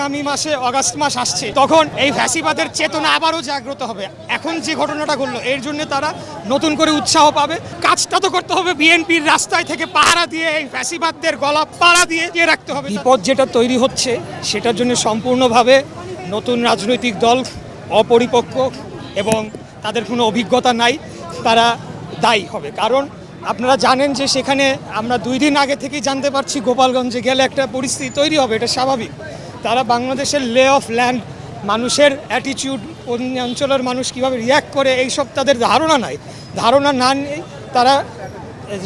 আগামী মাসে অগাস্ট মাস আসছে তখন এই ফ্যাসিবাদের চেতনা আবারও জাগ্রত হবে। এখন যে ঘটনাটা ঘটলো এর জন্য তারা নতুন করে উৎসাহ পাবে। কাজটা তো করতে হবে বিএনপির রাস্তায় থেকে পাহারা দিয়ে এই ফ্যাসিবাদদের গলা পাড়া দিয়ে দিয়ে রাখতে হবে বিপদ যেটা তৈরি হচ্ছে সেটার জন্য সম্পূর্ণভাবে নতুন রাজনৈতিক দল অপরিপক্ক এবং তাদের কোনো অভিজ্ঞতা নাই তারা দায়ী হবে। কারণ আপনারা জানেন যে সেখানে আমরা দুই দিন আগে থেকেই জানতে পারছি গোপালগঞ্জে গেলে একটা পরিস্থিতি তৈরি হবে এটা স্বাভাবিক। তারা বাংলাদেশের লে অফ ল্যান্ড মানুষের অ্যাটিটিউড অঞ্চলের মানুষ কীভাবে রিয়্যাক্ট করে, এইসব তাদের ধারণা নাই। ধারণা না নেই তারা,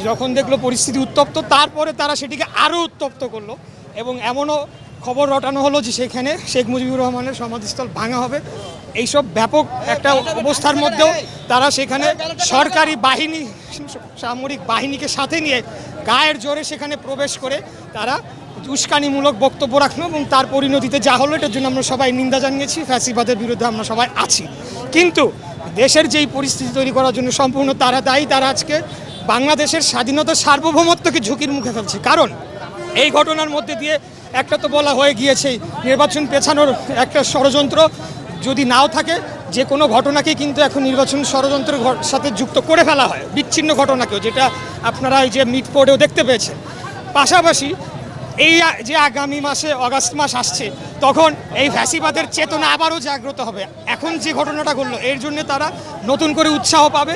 যখন দেখল পরিস্থিতি উত্তপ্ত, তারপরে তারা সেটিকে আরও উত্তপ্ত করল এবং এমনও খবর রটানো হলো যে সেখানে শেখ মুজিবুর রহমানের সমাধিস্থল ভাঙা হবে। এইসব ব্যাপক একটা অবস্থার মধ্যেও তারা সেখানে সরকারি বাহিনী, সামরিক বাহিনীকে সাথে নিয়ে গায়ের জোরে সেখানে প্রবেশ করে তারা উস্কানিমূলক বক্তব্য রাখল এবং তার পরিণতিতে যা হলো, এটার জন্য আমরা সবাই নিন্দা জানিয়েছি, ফ্যাসিবাদের বিরুদ্ধে আমরা সবাই আছি। কিন্তু দেশের যেই পরিস্থিতি তৈরি করার জন্য সম্পূর্ণ তারা দায়ী, তারা আজকে বাংলাদেশের স্বাধীনতা সার্বভৌমত্বকে ঝুঁকির মুখে ফেলছে। কারণ এই ঘটনার মধ্যে দিয়ে একটা তো বলা হয়ে গিয়েছে, নির্বাচন পেছানোর একটা ষড়যন্ত্র যদি নাও থাকে, যে কোনো ঘটনাকে কিন্তু এখন নির্বাচন ষড়যন্ত্রের সাথে যুক্ত করে ফেলা হয়। বিচ্ছিন্ন ঘটনাকেও, যেটা আপনারা এই যে মিট বোর্ডেও দেখতে পেয়েছেন। পাশাপাশি এই যে আগামী মাসে অগাস্ট মাস আসছে তখন এই ফ্যাসিবাদের চেতনা আবারও জাগ্রত হবে। এখন যে ঘটনাটা ঘটলো এর জন্য তারা নতুন করে উৎসাহ পাবে।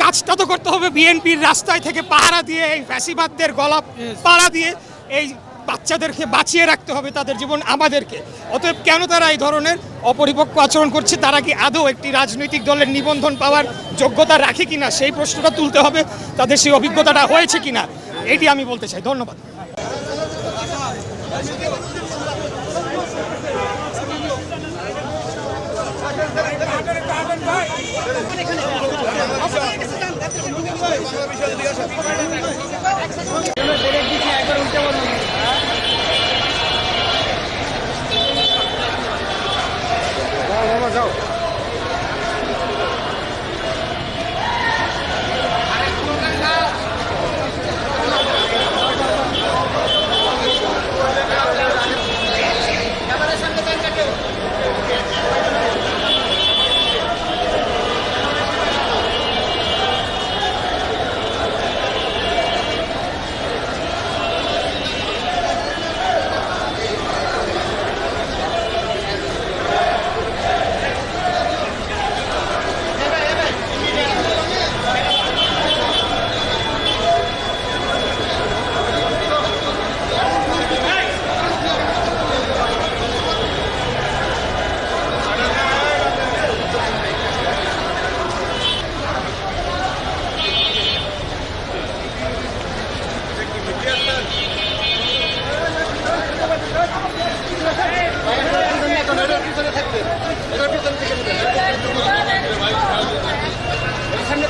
কাজটা তো করতে হবে বিএনপির রাস্তায় থেকে পাহারা দিয়ে এই ফ্যাসিবাদদের গলা পাড়া দিয়ে এই বাচ্চাদেরকে বাঁচিয়ে রাখতে হবে তাদের জীবন আমাদেরকে। অতএব কেন তারা এই ধরনের অপরিপক্ক আচরণ করছে? তারা কি আদৌ একটি রাজনৈতিক দলের নিবন্ধন পাওয়ার যোগ্যতা রাখে কিনা? সেই প্রশ্নটা তুলতে হবে। তাদের সেই অভিজ্ঞতাটা হয়েছে কিনা? এটি আমি বলতে চাই। ধন্যবাদ। লাইভ হচ্ছে নাকি ডেইলি পেজে লাইভ হচ্ছে ডেইলি পেজে লাইভ হচ্ছে